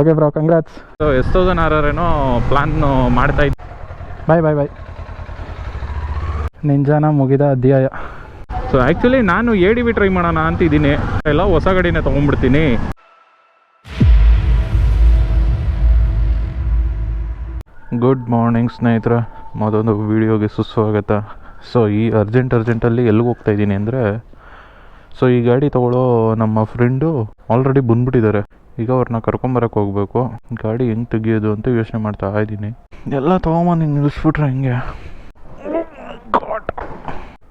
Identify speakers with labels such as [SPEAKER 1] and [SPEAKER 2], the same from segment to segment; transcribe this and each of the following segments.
[SPEAKER 1] Okay bro congrats
[SPEAKER 2] so S thousand R R ಏನೋ plan ಮಾಡ್ತಾ ಇದ್ದೆ?
[SPEAKER 1] ಬಾಯ್ ಬಾಯ್ ಬಾಯ್ ನಿಂಜಾನ ಮುಗಿದ ಅಧ್ಯಾಯ.
[SPEAKER 2] ಸೊ ಆ್ಯಕ್ಚುಲಿ ನಾನು ಎ ಡಿ ಬಿ ಟ್ರೈ ಮಾಡೋಣ ಅಂತ ಇದ್ದೀನಿ ಎಲ್ಲ ಹೊಸ ಗಾಡಿನೇ ತೊಗೊಂಡ್ಬಿಡ್ತೀನಿ. ಗುಡ್ ಮಾರ್ನಿಂಗ್ ಸ್ನೇಹಿತರೆ. ಮತ್ತೊಂದು ವೀಡಿಯೋಗೆ ಸುಸ್ವಾಗತ. ಸೊ ಈ ಅರ್ಜೆಂಟ್ ಅರ್ಜೆಂಟಲ್ಲಿ ಎಲ್ಲಿಗೆ ಹೋಗ್ತಾ ಇದ್ದೀನಿ ಅಂದರೆ ಸೊ ಈ ಗಾಡಿ ತಗೊಳ್ಳೋ ನಮ್ಮ ಫ್ರೆಂಡು ಆಲ್ರೆಡಿ ಬಂದ್ಬಿಟ್ಟಿದ್ದಾರೆ. ಈಗ ಅವ್ರನ್ನ ಕರ್ಕೊಂಬರಕ್ಕೆ ಹೋಗ್ಬೇಕು. ಗಾಡಿ ಹೆಂಗೆ ತೆಗಿಯೋದು ಅಂತ ಯೋಚನೆ ಮಾಡ್ತಾ ಇದ್ದೀನಿ. ಎಲ್ಲ ತೊಗೊಂಬಂದು ನೀನು ನಿಲ್ಲಿಸ್ಬಿಟ್ರೆ ಹಿಂಗೆ?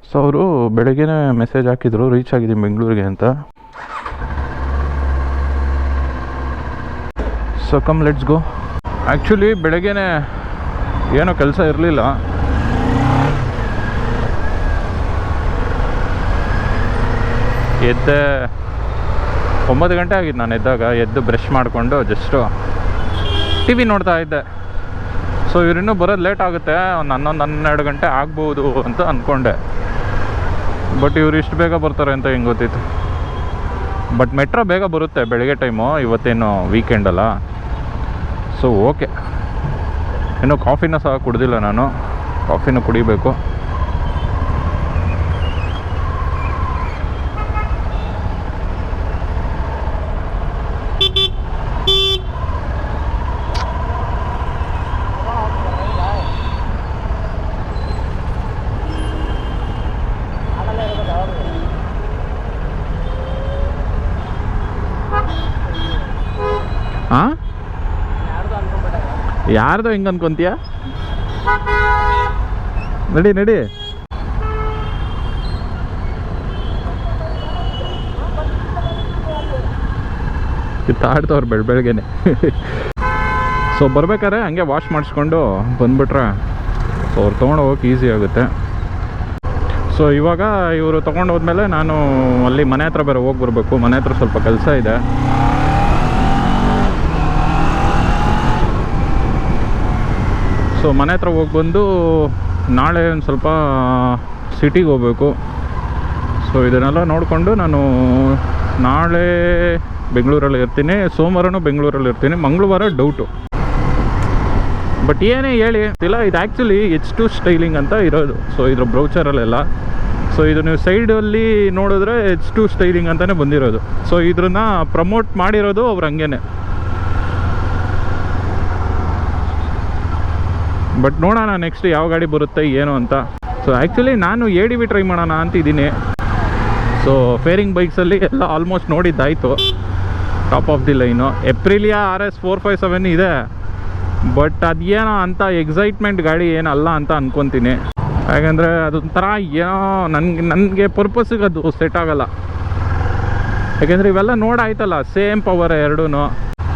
[SPEAKER 2] ಸೊ ಅವರು ಬೆಳಗ್ಗೆನೇ ಮೆಸೇಜ್ ಹಾಕಿದ್ರು ರೀಚ್ ಆಗಿದ್ದೀನಿ ಬೆಂಗಳೂರಿಗೆ ಅಂತ. So come let's go actually ಬೆಳಗ್ಗೆನೇ ಏನೋ ಕೆಲಸ ಇರಲಿಲ್ಲ. ಎದ್ದೆ ಒಂಬತ್ತು ಗಂಟೆ ಆಗಿದ್ದು ನಾನು ಎದ್ದಾಗ, ಎದ್ದು ಬ್ರಷ್ ಮಾಡಿಕೊಂಡು ಜಸ್ಟು ಟಿ ವಿ ನೋಡ್ತಾ ಇದ್ದೆ. ಸೊ ಇವರಿನ್ನೂ ಬರೋದು ಲೇಟ್ ಆಗುತ್ತೆ, ಒಂದು ಹನ್ನೊಂದು, ಹನ್ನೆರಡು ಗಂಟೆ ಆಗ್ಬೋದು ಅಂತ ಅಂದ್ಕೊಂಡೆ ಬಟ್ ಇವ್ರು ಇಷ್ಟು ಬೇಗ ಬರ್ತಾರೆ ಅಂತ ಹೆಂಗೆ ಗೊತ್ತಿತ್ತು? ಬಟ್ ಮೆಟ್ರೋ ಬೇಗ ಬರುತ್ತೆ ಬೆಳಗ್ಗೆ ಟೈಮು ಇವತ್ತೇನು ವೀಕೆಂಡಲ್ಲ ಸೊ ಓಕೆ ಇನ್ನು ಕಾಫಿನ ಸಹ ಕುಡ್ದಿಲ್ಲ ನಾನು. ಕಾಫಿನೂ ಕುಡಿಬೇಕು ಹಾಂ ಯಾರ್ದು ಹಿಂಗೆ ಅನ್ಕೊಂತೀಯ? ನಡಿ ನಡಿ. ಕಿತ್ತಾಡ್ತವ್ರು ಬೆಳ್, ಬೆಳಗ್ಗೆನೆ. ಸೊ ಬರ್ಬೇಕಾದ್ರೆ ಹಂಗೆ ವಾಶ್ ಮಾಡಿಸ್ಕೊಂಡು ಬಂದ್ಬಿಟ್ರೆ ಸೊ ಅವ್ರು ತೊಗೊಂಡು ಹೋಗಕ್ಕೆ ಈಸಿ ಆಗುತ್ತೆ. ಸೊ ಇವಾಗ ಇವರು ತೊಗೊಂಡು ಹೋದ್ಮೇಲೆ ನಾನು ಅಲ್ಲಿ ಮನೆ ಹತ್ರ ಬೇರೆ ಹೋಗಿ ಬರಬೇಕು. ಮನೆ ಹತ್ರ ಸ್ವಲ್ಪ ಕೆಲಸ ಇದೆ. ಸೊ ಮನೆ ಹತ್ರ ಹೋಗಿ ಬಂದು ನಾಳೆ ಒಂದು ಸ್ವಲ್ಪ ಸಿಟಿಗೆ ಹೋಗ್ಬೇಕು. ಸೊ ಇದನ್ನೆಲ್ಲ ನೋಡಿಕೊಂಡು ನಾನು ನಾಳೆ ಬೆಂಗಳೂರಲ್ಲಿ ಇರ್ತೀನಿ. ಸೋಮವಾರನೂ ಬೆಂಗಳೂರಲ್ಲಿ ಇರ್ತೀನಿ. ಮಂಗಳವಾರ ಡೌಟು ಬಟ್ ಏನೇ ಹೇಳಿ, ಇಲ್ಲ, ಇದು ಆ್ಯಕ್ಚುಲಿ ಎಚ್ ಟು ಸ್ಟೈಲಿಂಗ್ ಅಂತ ಇರೋದು. ಸೊ ಇದ್ರ ಬ್ರೌಚರಲ್ಲೆಲ್ಲ ಸೊ ಇದು ನೀವು ಸೈಡಲ್ಲಿ ನೋಡಿದ್ರೆ ಎಚ್ ಟು ಸ್ಟೈಲಿಂಗ್ ಅಂತಲೇ ಬಂದಿರೋದು. ಸೊ ಇದ್ರನ್ನ ಪ್ರಮೋಟ್ ಮಾಡಿರೋದು ಅವ್ರು ಹಂಗೇನೆ. ಬಟ್ ನೋಡೋಣ ನೆಕ್ಸ್ಟ್ ಯಾವ ಗಾಡಿ ಬರುತ್ತೆ, ಏನು ಅಂತ. ಸೊ ಆ್ಯಕ್ಚುಲಿ ನಾನು ಎ ಡಿ ಬಿ ಟ್ರೈ ಮಾಡೋಣ ಅಂತಿದ್ದೀನಿ ಸೊ ಫೇರಿಂಗ್ ಬೈಕ್ಸಲ್ಲಿ ಎಲ್ಲ almost ನೋಡಿದ್ದಾಯಿತು. Top of the line Aprilia R S four five seven ಇದೆ. ಬಟ್ ಅದೇನೋ ಅಂತ ಎಕ್ಸೈಟ್ಮೆಂಟ್ ಗಾಡಿ ಏನಲ್ಲ ಅಂತ ಅಂದ್ಕೊತೀನಿ ಯಾಕಂದರೆ ಅದೊಂಥರ ಏನೋ ನನಗೆ ನನಗೆ ಪರ್ಪಸ್ಸಿಗೆ ಅದು ಸೆಟ್ ಆಗೋಲ್ಲ. ಯಾಕೆಂದರೆ ಇವೆಲ್ಲ ನೋಡಾಯ್ತಲ್ಲ ಸೇಮ್ ಪವರ್ ಎರಡೂ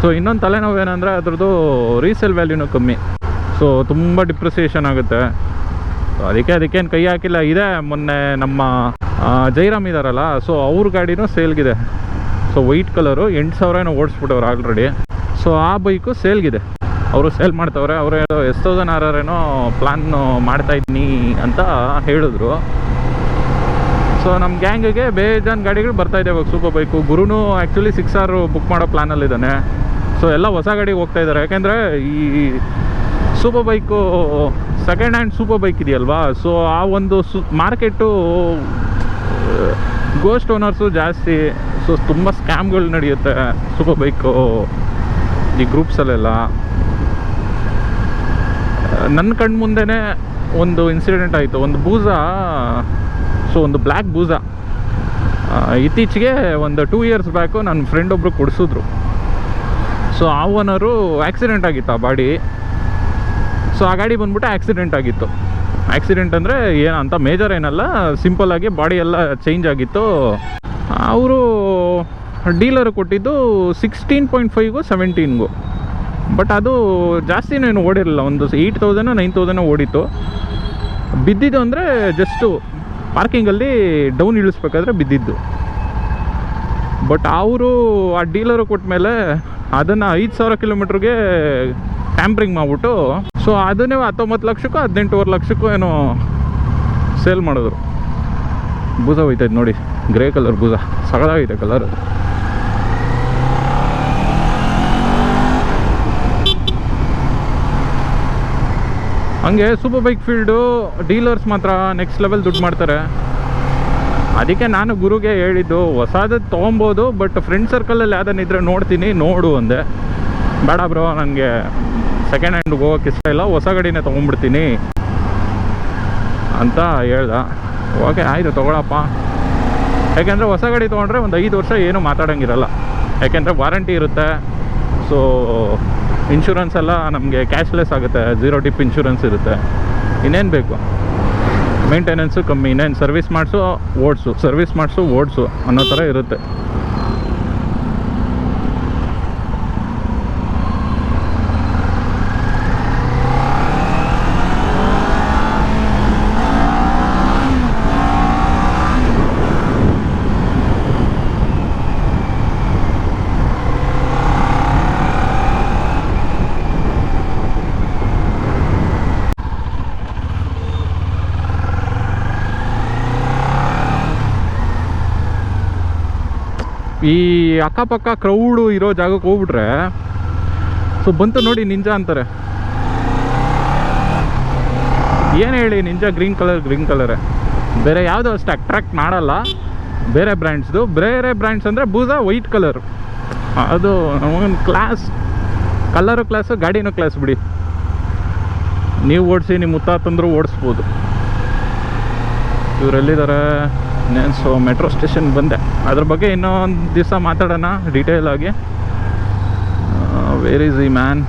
[SPEAKER 2] ಸೊ ಇನ್ನೊಂದು ತಲೆನೋವು ಏನಂದರೆ ಅದ್ರದ್ದು ರೀಸೇಲ್ ವ್ಯಾಲ್ಯೂನು ಕಮ್ಮಿ. ಸೊ ತುಂಬ ಡಿಪ್ರಿಸಿಯೇಷನ್ ಆಗುತ್ತೆ. ಸೊ ಅದಕ್ಕೆ ಅದಕ್ಕೇನು ಕೈ ಹಾಕಿಲ್ಲ. ಇದೆ ಮೊನ್ನೆ ನಮ್ಮ ಜೈರಾಮ್ ಇದಾರಲ್ಲ ಸೊ ಅವ್ರ ಗಾಡಿನೂ ಸೇಲ್ಗಿದೆ. ಸೊ ವೈಟ್ ಕಲರು ಎಂಟು ಸಾವಿರ ಏನೋ ಓಡಿಸ್ಬಿಟ್ಟವ್ರು ಆಲ್ರೆಡಿ ಸೊ ಆ ಬೈಕು ಸೇಲ್ಗಿದೆ. ಅವರು ಸೇಲ್ ಮಾಡ್ತವ್ರೆ, ಅವರು ಎಸ್ ತೌಸಂಡ್ ಆರ್ ಆರ್ ಏನೋ ಮಾಡ್ತಾ ಇದ್ದೀನಿ ಅಂತ ಹೇಳಿದ್ರು. ಸೊ ನಮ್ಮ ಗ್ಯಾಂಗಿಗೆ ಬೇಜಾನ್ ಗಾಡಿಗಳು ಬರ್ತಾ ಇದೆ ಇವಾಗ ಸೂಪರ್ ಬೈಕು ಗುರುನು ಆ್ಯಕ್ಚುಲಿ ಸಿಕ್ಸ್ ಆರು ಬುಕ್ ಮಾಡೋ ಪ್ಲ್ಯಾನಲ್ಲಿದ್ದಾನೆ ಸೊ ಎಲ್ಲ ಹೊಸ ಗಾಡಿಗೆ ಹೋಗ್ತಾ ಇದ್ದಾರೆ ಯಾಕೆಂದರೆ ಈ super bike second hand super bike ಇದೆಯಲ್ವಾ? ಸೊ ಆ ಒಂದು ಸು ಮಾರ್ಕೆಟು ಗೋಸ್ಟ್ ಓನರ್ಸು ಜಾಸ್ತಿ ಸೊ ತುಂಬ ಸ್ಕ್ಯಾಮ್ಗಳು ನಡೆಯುತ್ತೆ ಸೂಪರ್ ಬೈಕು ಈ ಗ್ರೂಪ್ಸಲ್ಲೆಲ್ಲ ನನ್ನ ಕಣ್ಣು ಮುಂದೆನೇ ಒಂದು ಇನ್ಸಿಡೆಂಟ್ ಆಯಿತು. ಒಂದು ಬೂಸ ಸೊ ಒಂದು ಬ್ಲ್ಯಾಕ್ ಆ, ಇತ್ತೀಚೆಗೆ ಒಂದು ಟೂ ಇಯರ್ಸ್ ಬ್ಯಾಕು ನನ್ನ ಫ್ರೆಂಡ್ ಒಬ್ಬರು ಕೊಡಿಸಿದ್ರು. ಸೊ ಆ ಓನರು ಆಕ್ಸಿಡೆಂಟ್ ಆಗಿತ್ತು ಆ ಬಾಡಿ. ಸೊ ಆ ಗಾಡಿ ಬಂದ್ಬಿಟ್ಟು ಆಕ್ಸಿಡೆಂಟ್ ಆಗಿತ್ತು. ಆಕ್ಸಿಡೆಂಟ್ ಅಂದರೆ ಅಂತ ಮೇಜರ್ ಏನಲ್ಲ ಸಿಂಪಲ್ ಆಗಿ ಬಾಡಿ ಎಲ್ಲ ಚೇಂಜ್ ಆಗಿತ್ತು. ಅವರು ಡೀಲರ್ ಕೊಟ್ಟಿದ್ದು ಸಿಕ್ಸ್ಟೀನ್ ಪಾಯಿಂಟ್ ಫೈವ್ಗು ಸೆವೆಂಟೀನ್ಗು ಬಟ್ ಅದು ಜಾಸ್ತಿನೂ ಏನು ಓಡಿರಲಿಲ್ಲ, ಒಂದು ಏಯ್ಟ್ ತೌಸಂಡ್ ನೈನ್ ತೌಸಂಡ್ ಓಡಿತ್ತು. ಬಿದ್ದಿದ್ದು ಅಂದರೆ ಜಸ್ಟು ಪಾರ್ಕಿಂಗಲ್ಲಿ ಡೌನ್ ಇಳಿಸ್ಬೇಕಾದ್ರೆ ಬಿದ್ದಿದ್ದು. ಬಟ್ ಅವರು ಆ ಡೀಲರು ಕೊಟ್ಟ ಮೇಲೆ ಅದನ್ನು ಐದು ಸಾವಿರ ಕಿಲೋಮೀಟ್ರಿಗೆ ಟ್ಯಾಂಪ್ರಿಂಗ್ ಮಾಡಿಬಿಟ್ಟು ಸೊ ಅದು ನೀವು ಹತ್ತೊಂಬತ್ತು ಲಕ್ಷಕ್ಕೂ ಹದಿನೆಂಟೂವರೆ ಲಕ್ಷಕ್ಕೂ ಏನೋ ಸೇಲ್ ಮಾಡಿದ್ರು. ಭುಜ ಹೋಯ್ತೈತೆ ನೋಡಿ ಗ್ರೇ ಕಲರ್ ಭುಜ ಸಗಳಾಗೈತೆ ಕಲರ್ ಹಂಗೆ ಸೂಪರ್ ಬೈಕ್ ಫೀಲ್ಡು ಡೀಲರ್ಸ್ ಮಾತ್ರ ನೆಕ್ಸ್ಟ್ ಲೆವೆಲ್ ದುಡ್ಡು ಮಾಡ್ತಾರೆ. ಅದಕ್ಕೆ ನಾನು ಗುರುಗೆ ಹೇಳಿದ್ದು, ಹೊಸದ ತೊಗೊಬೋದು ಬಟ್ ಫ್ರೆಂಡ್ ಸರ್ಕಲಲ್ಲಿ ಯಾವ್ದನ್ನಿದ್ರೆ ನೋಡ್ತೀನಿ, ನೋಡು ಅಂದೆ. ಬೇಡ ಬ್ರೋ ನನಗೆ ಸೆಕೆಂಡ್ ಹ್ಯಾಂಡ್ ಹೋಗೋಕೆ ಇಷ್ಟ ಇಲ್ಲ, ಹೊಸ ಗಾಡಿನೇ ತೊಗೊಂಡ್ಬಿಡ್ತೀನಿ ಅಂತ ಹೇಳ್ದ. ಓಕೆ ಆಯಿತು, ತೊಗೊಳಪ್ಪ. ಯಾಕೆಂದರೆ ಹೊಸ ಗಾಡಿ ತೊಗೊಂಡ್ರೆ ಒಂದು ಐದು ವರ್ಷ ಏನು ಮಾತಾಡೋಂಗಿರಲ್ಲ. ಯಾಕೆಂದರೆ ವಾರಂಟಿ ಇರುತ್ತೆ. ಸೊ ಇನ್ಶೂರೆನ್ಸ್ ಎಲ್ಲ ನಮಗೆ ಕ್ಯಾಶ್ಲೆಸ್ ಆಗುತ್ತೆ ಝೀರೋ ಟಿಪ್ ಇನ್ಶೂರೆನ್ಸ್ ಇರುತ್ತೆ. ಇನ್ನೇನು ಬೇಕು? ಮೇಂಟೆನೆನ್ಸು ಕಮ್ಮಿ, ಇನ್ನೇನು ಸರ್ವಿಸ್ ಮಾಡಿಸು, ಓಡಿಸು. ಸರ್ವಿಸ್ ಮಾಡಿಸು, ಓಡಿಸು ಅನ್ನೋ ಥರ ಇರುತ್ತೆ ಈ ಅಕ್ಕಪಕ್ಕ ಕ್ರೌಡು ಇರೋ ಜಾಗಕ್ಕೆ ಹೋಗ್ಬಿಟ್ರೆ, ಸೊ ಬಂತು ನೋಡಿ ನಿಂಜಾ ಅಂತಾರೆ. ಏನು ಹೇಳಿ ನಿಂಜಾ ಗ್ರೀನ್ ಕಲರ್, ಗ್ರೀನ್ ಕಲರೇ? ಬೇರೆ ಯಾವುದು ಅಷ್ಟು ಅಟ್ರಾಕ್ಟ್ ಮಾಡಲ್ಲ. ಬೇರೆ ಬ್ರ್ಯಾಂಡ್ಸ್ದು ಬೇರೆ ಬ್ರ್ಯಾಂಡ್ಸ್ ಅಂದರೆ ಬೂಸಾ ವೈಟ್ ಕಲರ್ ಅದು ಒಂದು ಕ್ಲಾಸ್ ಕಲರು ಕ್ಲಾಸು ಗಾಡಿನೂ ಕ್ಲಾಸ್ ಬಿಡಿ. ನೀವು ಓಡಿಸಿ ನಿಮ್ಮ ಮುತ್ತಾತಂದ್ರು ಓಡಿಸ್ಬೋದು. ಇವರೆಲ್ಲಿದ್ದಾರೆ నేను ಸೊ ಮೆಟ್ರೋ ಸ್ಟೇಷನ್ ಬಂದೆ. ಅದ್ರ ಬಗ್ಗೆ ಇನ್ನೊಂದು ದಿವಸ ಮಾತಾಡೋಣ ಡೀಟೇಲ್ ಆಗಿ. ವೇರ್ ಈಸ್ ಈ ಮ್ಯಾನ್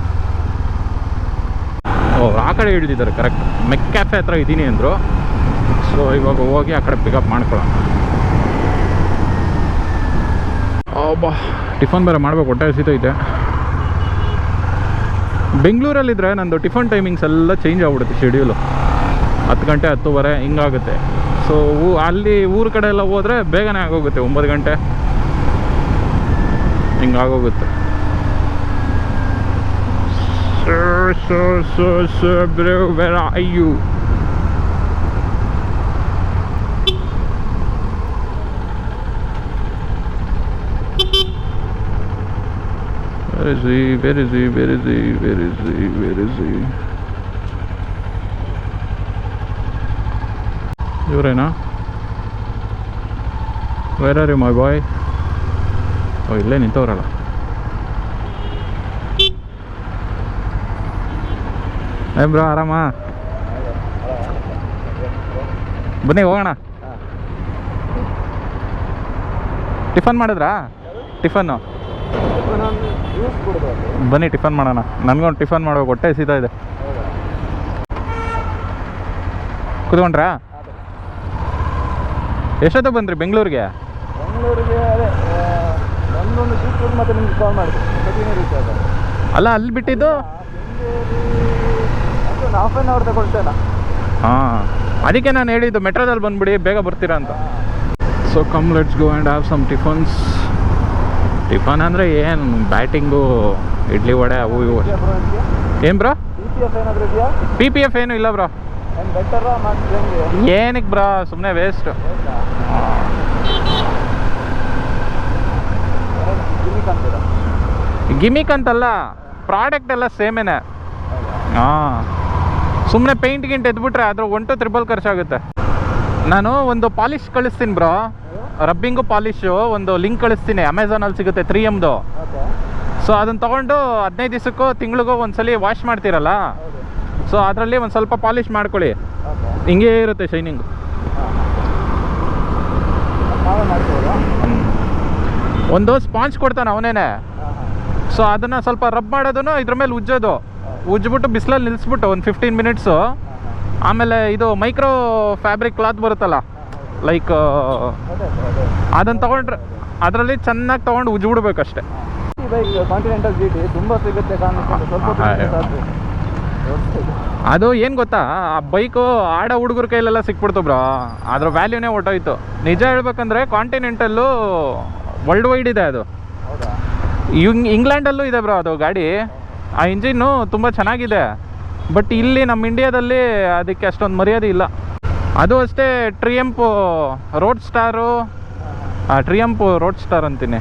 [SPEAKER 2] ಓ, ಆ ಕಡೆ ಹಿಡಿದಿದ್ದಾರೆ ಕರೆಕ್ಟ್ ಮೆಕ್ ಕ್ಯಾಫೆ ಹತ್ರ ಇದ್ದೀನಿ ಅಂದರು. ಸೊ ಇವಾಗ ಹೋಗಿ ಆ ಕಡೆ ಪಿಕಪ್ ಮಾಡ್ಕೊಳ್ಳೋಣ. ಒಬ್ಬ ಟಿಫನ್ ಬೇರೆ ಮಾಡ್ಬೇಕು, ಹೊಟ್ಟೆ ಸಿತೈತೆ ಬೆಂಗಳೂರಲ್ಲಿದ್ದರೆ ನಂದು ಟಿಫನ್ ಟೈಮಿಂಗ್ಸ್ ಎಲ್ಲ ಚೇಂಜ್ ಆಗ್ಬಿಡುತ್ತೆ ಶೆಡ್ಯೂಲು ಹತ್ತು ಗಂಟೆ ಹತ್ತುವರೆ, ಹಿಂಗಾಗುತ್ತೆ. ಸೊ ಅಲ್ಲಿ ಊರ ಕಡೆ ಎಲ್ಲ ಹೋದರೆ ಬೇಗನೆ ಆಗೋಗುತ್ತೆ ಒಂಬತ್ತು ಗಂಟೆ ಹಿಂಗಾಗೋಗುತ್ತೆ ಆಗೋಗುತ್ತೆ? Where is he? Where is he? Where is he? Where is he? Where is he? ಇವರೇನಾ? Where are you my boy ಓ, ಇಲ್ಲೇ ನಿಂತವ್ರಲ್ಲ. ಏ, ಬ್ರೋ, ಆರಾಮ? ಬನ್ನಿ, ಹೋಗೋಣ. ಟಿಫನ್ ಮಾಡಿದ್ರಾ? ಟಿಫನ್ನು? ಬನ್ನಿ, ಟಿಫನ್ ಮಾಡೋಣ. ನನಗೊಂದು ಟಿಫನ್ ಮಾಡ್ಬೇಕು ಹೊಟ್ಟೆ ಸೀತಾ ಇದೆ. ಕುತ್ಕೊಂಡ್ರಾ? ಎಷ್ಟೊತ್ತು ಬಂದ್ರಿ ಬೆಂಗಳೂರಿಗೆ?
[SPEAKER 3] ಬೆಂಗಳೂರಿಗೆ ಅದೇ ಒಂದೊಂದು ಸೀಟ್ ಕೊಟ್ಟು ಮತ್ತೆ ನಿಮ್ಗೆ ಕಾಲ್ ಮಾಡ್ತೀನಿ ಬೆಳಗ್ಗೆ ರೀಚ್ ಆದ
[SPEAKER 2] ಅಲ್ಲ ಅಲ್ಲಿ ಬಿಟ್ಟಿದ್ದು?
[SPEAKER 3] ಒಂದು ಹಾಫ್ ಆನ್ ಅವರ್ ತಗೊಳ್ತೇನೆ
[SPEAKER 2] ಹಾಂ ಅದಕ್ಕೆ ನಾನು ಹೇಳಿದ್ದು ಮೆಟ್ರೋದಲ್ಲಿ ಬಂದ್ಬಿಡಿ ಬೇಗ ಬರ್ತೀರಾ ಅಂತ. So come let's go and have some tiffins tiffin ಅಂದರೆ ಏನು? ಬ್ಯಾಟಿಂಗು ಇಡ್ಲಿ ವಡೆ ಅವು ಇವು. ಏನು ಬ್ರಾ?
[SPEAKER 3] ಪಿ
[SPEAKER 2] ಪಿ ಎಫ್ ಏನು ಇಲ್ಲ ಬ್ರೋ. ಏನಕ್ಕೆ ಬ್ರಾ? ಸುಮ್ಮನೆ ವೇಸ್ಟ್
[SPEAKER 3] ಹೌದಾ ಗಿಮಿಕ್ ಅಂತೀರಾ?
[SPEAKER 2] ಗಿಮಿಕ್ ಅಂತಲ್ಲ ಪ್ರಾಡಕ್ಟ್ ಎಲ್ಲ ಸೇಮೇನೆ. ಹಾಂ. ಸುಮ್ಮನೆ ಪೇಂಟ್ ಗಿಂಟ್ ಎದ್ಬಿಟ್ರೆ ಅದ್ರ ಒನ್ ಟು ತ್ರಿಬಲ್ ಖರ್ಚಾಗುತ್ತೆ ನಾನು ಒಂದು ಪಾಲಿಶ್ ಕಳಿಸ್ತೀನಿ ಬ್ರೋ ರಬ್ಬಿಂಗು ಪಾಲಿಶು ಒಂದು ಲಿಂಕ್ ಕಳಿಸ್ತೀನಿ. ಅಮೆಝಾನಲ್ಲಿ ಸಿಗುತ್ತೆ ತ್ರೀ ಎಮ್ದು ಸೊ ಅದನ್ನು ತೊಗೊಂಡು ಹದಿನೈದು ದಿವಸಕ್ಕೂ ತಿಂಗಳಿಗೂ ಒಂದ್ಸಲಿ ವಾಶ್ ಮಾಡ್ತೀರಲ್ಲ? ಸೊ ಅದರಲ್ಲಿ ಒಂದು ಸ್ವಲ್ಪ ಪಾಲಿಶ್ ಮಾಡ್ಕೊಳ್ಳಿ. ಹಿಂಗೇ ಇರುತ್ತೆ ಶೈನಿಂಗು
[SPEAKER 3] ಹಾಂ ನಾವೇ ಮಾಡ್ಬೋದಾ
[SPEAKER 2] ಒಂದು ಸ್ಪಾಂಜ್ ಕೊಡ್ತಾನೆ ಅವನೇನೆ. ಸೊ ಅದನ್ನು ಸ್ವಲ್ಪ ರಬ್ ಮಾಡೋದನ್ನು ಇದ್ರ ಮೇಲೆ ಉಜ್ಜೋದು. ಉಜ್ಜಿಬಿಟ್ಟು ಬಿಸಿಲಲ್ಲಿ ನಿಲ್ಲಿಸ್ಬಿಟ್ಟು ಒಂದು ಫಿಫ್ಟೀನ್ ಮಿನಿಟ್ಸು ಆಮೇಲೆ ಇದು ಮೈಕ್ರೋ ಫ್ಯಾಬ್ರಿಕ್ ಕ್ಲಾತ್ ಬರುತ್ತಲ್ಲ ಲೈಕ್ ಅದನ್ನ ತಗೊಂಡ್ರೆ ಅದರಲ್ಲಿ ಚೆನ್ನಾಗಿ ತೊಗೊಂಡು ಉಜ್ಜಿಬಿಡ್ಬೇಕಷ್ಟೆ
[SPEAKER 3] ಈ ಬೈಕ್ ಕಾಂಟಿನೆಂಟಲ್ ಜಿ ಟಿ ತುಂಬ ಸಿಗುತ್ತೆ ಕಾಣಿಸುತ್ತೆ ಸ್ವಲ್ಪ ಹೊತ್ತು
[SPEAKER 2] ಆಯ್ತು.
[SPEAKER 3] ಸಾಕು ದೊಡ್ಡದು.
[SPEAKER 2] ಅದು ಏನು ಗೊತ್ತಾ? ಆ ಬೈಕು ಆಡೋ ಹುಡುಗರ ಕೈಲೆಲ್ಲ ಸಿಕ್ಬಿಡ್ತು ಬ್ರೋ. ಅದ್ರ ವ್ಯಾಲ್ಯೂನೇ ಹೊಟ್ಟೋಯ್ತು ನಿಜ ಹೇಳ್ಬೇಕಂದ್ರೆ ಕಾಂಟಿನೆಂಟಲ್ಲು ವರ್ಲ್ಡ್ ವೈಡ್ ಇದೆ ಅದು. ಇಂಗ್ ಇಂಗ್ಲೆಂಡಲ್ಲೂ ಇದೆ ಬ್ರೋ ಅದು ಗಾಡಿ. ಆ ಇಂಜಿನ್ನು ತುಂಬ ಚೆನ್ನಾಗಿದೆ. ಬಟ್ ಇಲ್ಲಿ ನಮ್ಮ ಇಂಡಿಯಾದಲ್ಲಿ ಅದಕ್ಕೆ ಅಷ್ಟೊಂದು ಮರ್ಯಾದೆ ಇಲ್ಲ. ಅದು ಅಷ್ಟೇ Triumph road star Triumph road star ಅಂತೀನಿ.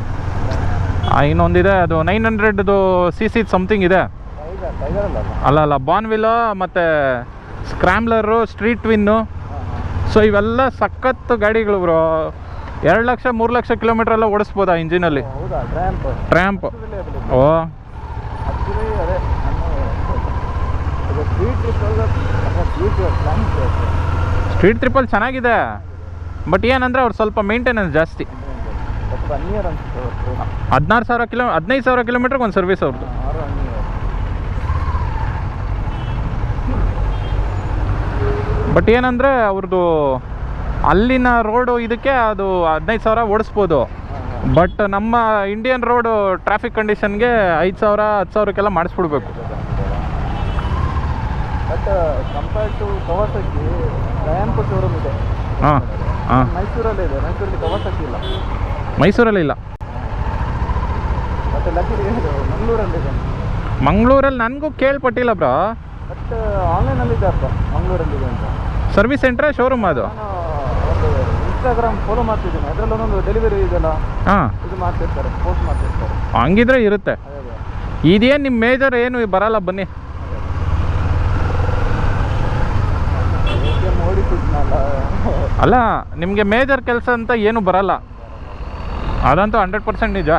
[SPEAKER 2] ಇನ್ನೊಂದಿದೆ ಅದು nine hundred C C something ಇದೆ.
[SPEAKER 3] ಅಲ್ಲ
[SPEAKER 2] ಅಲ್ಲ ಬಾನ್ವಿಲೋ ಬಾನ್ವಿಲ್ ಮತ್ತು ಸ್ಕ್ರಾಮ್ಲರು ಸ್ಟ್ರೀಟ್ ವಿನ್ನು ಸೊ ಇವೆಲ್ಲ ಸಖತ್ತು ಗಾಡಿಗಳು ಬ್ರೋ ಎರಡು ಲಕ್ಷ ಮೂರು ಲಕ್ಷ ಕಿಲೋಮೀಟರ್ ಎಲ್ಲ ಓಡಿಸ್ಬೋದಾ ಇಂಜಿನಲ್ಲಿ?
[SPEAKER 3] ಟ್ರ್ಯಾಂಪ್
[SPEAKER 2] ಓ. ಸ್ಟ್ರೀಟ್ ಟ್ರಿಪ್ಪಲ್ಲಿ ಚೆನ್ನಾಗಿದೆ. ಬಟ್ ಏನಂದರೆ ಅವ್ರು ಸ್ವಲ್ಪ ಮೇಂಟೆನೆನ್ಸ್ ಜಾಸ್ತಿ. ಹದಿನಾರು ಸಾವಿರ ಕಿಲೋ ಹದಿನೈದು ಸಾವಿರ ಕಿಲೋಮೀಟ್ರಿಗೆ ಒಂದು ಸರ್ವಿಸ್ ಅವ್ರದ್ದು ಬಟ್ ಏನಂದರೆ ಅವ್ರದ್ದು ಅಲ್ಲಿನ ರೋಡು ಇದಕ್ಕೆ ಅದು ಹದಿನೈದು ಸಾವಿರ ಓಡಿಸ್ಬೋದು. ಬಟ್ ನಮ್ಮ ಇಂಡಿಯನ್ ರೋಡು ಟ್ರಾಫಿಕ್ ಕಂಡೀಷನ್ಗೆ ಐದು ಸಾವಿರ ಹತ್ತು ಸಾವಿರಕ್ಕೆಲ್ಲ ಮಾಡಿಸ್ಬಿಡ್ಬೇಕು.
[SPEAKER 3] But compared to Kawasaki Triumph showroom ಇದೆ.
[SPEAKER 2] ಹಾಂ ಹಾಂ.
[SPEAKER 3] ಮೈಸೂರಲ್ಲಿ ಇದೆ. ಮೈಸೂರಲ್ಲಿ ಕವಾಸಕಿ ಇಲ್ಲ.
[SPEAKER 2] ಮೈಸೂರಲ್ಲಿ ಇಲ್ಲ.
[SPEAKER 3] ಮತ್ತೆ ಮಂಗಳೂರಲ್ಲಿ ಇದೆ.
[SPEAKER 2] ಮಂಗಳೂರಲ್ಲಿ ನನಗೂ ಕೇಳ್ಪಟ್ಟಿಲ್ಲ ಬ್ರೋ.
[SPEAKER 3] ಬಟ್ ಆನ್ಲೈನಲ್ಲಿ ಇದೆ ಅಪ್ಪ ಮಂಗಳೂರಲ್ಲಿದೆ ಅಂತ.
[SPEAKER 2] ಸರ್ವಿಸ್ ಸೆಂಟ್ರೇ ಶೋರೂಮ್ ಅದು.
[SPEAKER 3] ಇನ್ಸ್ಟಾಗ್ರಾಮ್ ಫಾಲೋ ಮಾಡ್ತಿದ್ದೀನಿ. ಅದರಲ್ಲಿ ಒಂದೊಂದು ಡೆಲಿವರಿ ಇದೆಲ್ಲ
[SPEAKER 2] ಹಾಂ.
[SPEAKER 3] ಇದು ಮಾಡ್ತಿರ್ತಾರೆ ಪೋಸ್ಟ್ ಮಾಡ್ತಿರ್ತಾರೆ.
[SPEAKER 2] ಹಂಗಿದ್ರೆ ಇರುತ್ತೆ. ಇದೇನು ನಿಮ್ಮ ಮೇಜರ್ ಏನು ಬರಲ್ಲ ಬನ್ನಿ. ಅಲ್ಲ ನಿಮಗೆ ಮೇಜರ್ ಕೆಲಸ ಅಂತ ಏನು ಬರಲ್ಲ. ಅದಂತೂ ಹಂಡ್ರೆಡ್ ಪರ್ಸೆಂಟ್ ನಿಜ.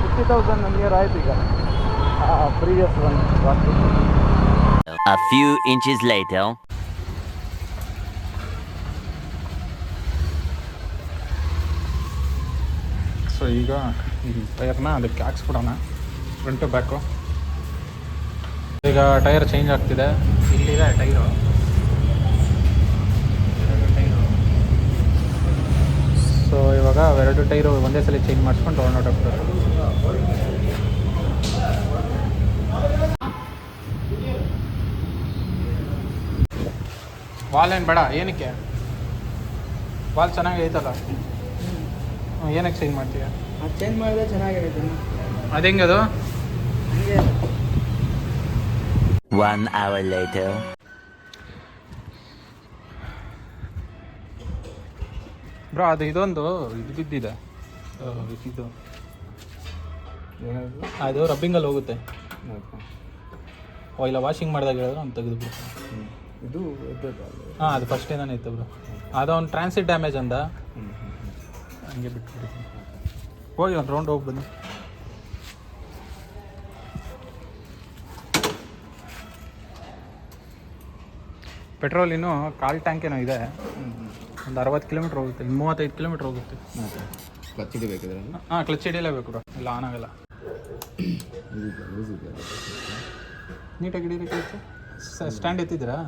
[SPEAKER 3] ಫಿಫ್ಟಿ ತೌಸಂಡ್ ನಿಯರ್ ಆಯ್ತು ಈಗ. Previous one
[SPEAKER 4] A few inches later.
[SPEAKER 2] So ಈಗ ಈ ಟೈರ್ನ ಅದಕ್ಕೆ ಹಾಕ್ಸ್ಬಿಡೋಣ. ಟು ಬ್ಯಾಕು ಈಗ ಟೈರ್ ಚೇಂಜ್ ಆಗ್ತಿದೆ. ಇಲ್ಲಿದೆ ಟೈರು. ಟೈರು. ಸೊ ಇವಾಗ ಎರಡು ಟೈರು ಒಂದೇ ಸಲ ಚೇಂಜ್ ಮಾಡಿಸ್ಕೊಂಡು ಆನ್ ಔಟ್ ಆಗ್ತಾರೆ ವಾಲ್ ಏನು ಬೇಡ ಏನಕ್ಕೆ? ವಾಲ್ ಚೆನ್ನಾಗಿ ಐತಲ್ಲ ಏನಕ್ಕೆ ಚೇಂಜ್ ಮಾಡ್ತೀಯ?
[SPEAKER 3] ಚೇಂಜ್ ಮಾಡಿದ್ರೆ ಚೆನ್ನಾಗಿರುತ್ತೆ
[SPEAKER 2] ಅದು ಹೆಂಗದು?
[SPEAKER 3] ಹಂಗೆ.
[SPEAKER 4] One hour later.
[SPEAKER 2] ಬ್ರೋ ಅದು ಇದೊಂದು ಇದು ಬಿದ್ದಿದೆ. ಆ, ಇದು ಅದು ರಬ್ಬಿಂಗಲ್ಲಿ ಹೋಗುತ್ತೆ. ಓ ಇಲ್ಲ ವಾಷಿಂಗ್ ಮಾಡಿದಾಗ ಹೇಳಿದ್ರೆ ಅವ್ನು ತೆಗೆದು
[SPEAKER 3] ಇದು
[SPEAKER 2] ಹಾಂ ಅದು ಫಸ್ಟ್ ಏನಾನೆ ಇತ್ತು ಬ್ರೋ. ಅದು ಅವ್ನು ಟ್ರಾನ್ಸಿಟ್ ಡ್ಯಾಮೇಜ್ ಅಂದ. ಹಂಗೆ ಬಿಟ್ಬಿಟ್ಟಿದ್ದೀನಿ. ಹೋಗಿ ಒಂದು ರೌಂಡ್ ಹೋಗಿ ಬನ್ನಿ. ಪೆಟ್ರೋಲ್ ಇನ್ನೂ ಕಾಲ್ ಟ್ಯಾಂಕ್ ಏನೋ ಇದೆ. ಒಂದು ಅರವತ್ತು ಕಿಲೋಮೀಟ್ರ್ ಹೋಗುತ್ತೆ ಇನ್ನು ಮೂವತ್ತೈದು ಕಿಲೋಮೀಟ್ರ್ ಹೋಗುತ್ತೆ.
[SPEAKER 3] ಕ್ಲಚ್ ಹಿಡಿಬೇಕಿದ್ರೆ
[SPEAKER 2] ಹಾಂ ಕ್ಲಚ್ ಹಿಡಿಯಲೇಬೇಕು ಬ್ರೋ ಇಲ್ಲ ಆನ್ ಆಗಲ್ಲ ನೀಟಾಗಿ ಹಿಡೀರಿ ಕ್ಲಚ್. ಸ್ಟ್ಯಾಂಡ್ ಎತ್ತಿದ್ದೀರಾ?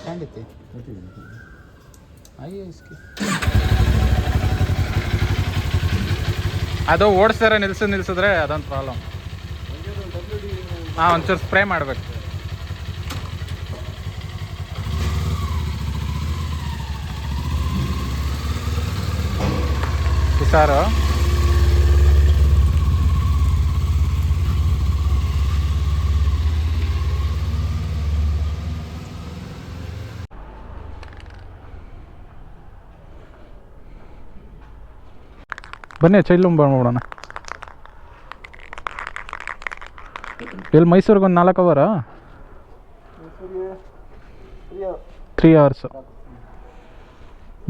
[SPEAKER 2] ಸ್ಟ್ಯಾಂಡ್ ಎತ್ತಿ. ಅಯ್ಯೋ ಅದು ಓಡಿಸ್ತಾರೆ ನಿಲ್ಸಿ ನಿಲ್ಸಿದ್ರೆ ಅದೊಂದು ಪ್ರಾಬ್ಲಮ್ ಹಾಂ ಒಂಚೂರು ಸ್ಪ್ರೇ ಮಾಡಬೇಕು. ಸಾರು ಬನ್ನಿ ಚೈಲ್ಲು ಬಂದ್ಬಿಡೋಣ ಎಲ್ಲಿ ಮೈಸೂರಿಗೆ ಒಂದು ನಾಲ್ಕು ಅವರಾ? ತ್ರೀ ಅವರ್ಸ್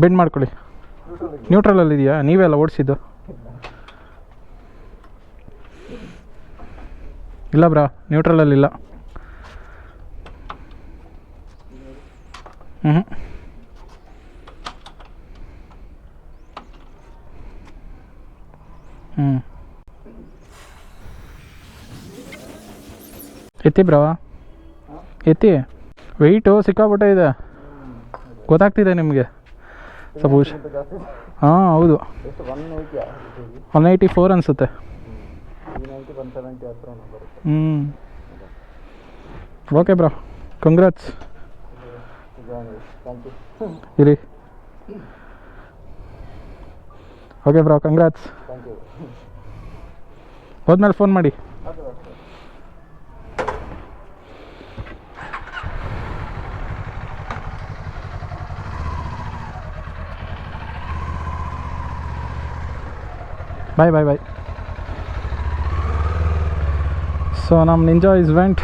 [SPEAKER 2] ಬೆಂಡ್ ಮಾಡ್ಕೊಳ್ಳಿ. ನ್ಯೂಟ್ರಲಲ್ಲಿ ಇದೆಯಾ? ನೀವೇ ಅಲ್ಲ, ಓಡಿಸಿದ್ದು. ಇಲ್ಲ ಬ್ರಾ ನ್ಯೂಟ್ರಲಲ್ಲಿಲ್ಲ ಹ್ಞೂ ಹ್ಞೂ ಎತ್ತಿ ಬ್ರವ ಎತ್ತಿ. ವೆಯ್ಟು ಸಿಕ್ಕಾಪಟ್ಟೆ ಇದೆ. ಗೊತ್ತಾಗ್ತಿದೆ ನಿಮಗೆ. ಹುಷ ಹಾಂ, ಹೌದು.
[SPEAKER 3] ಒನ್ ಏಯ್ಟಿ
[SPEAKER 2] ಫೋರ್ ಅನಿಸುತ್ತೆ. ಹ್ಞೂ ಓಕೆ ಬ್ರೋ. ಕಂಗ್ರಾಟ್ಸ್ ಇರಿ. ಓಕೆ ಬ್ರೋ ಕಂಗ್ರಾಟ್ಸ್ ಹೋದ್ಮೇಲೆ ಫೋನ್ ಮಾಡಿ. ಬಾಯ್ ಬಾಯ್ ಬಾಯ್ ಸೊ ನಮ್ಮ ನಿಂಜಾ ಇಸ್ ವೆಂಟ್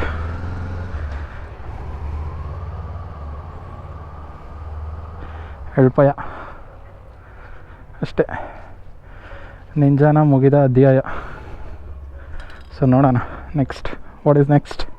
[SPEAKER 2] ಎಲ್ಪಯ ಅಷ್ಟೇ. ನಿಂಜಾನ ಮುಗಿದ ಅಧ್ಯಾಯ. ಸೊ ನೋಡೋಣ. Next what is next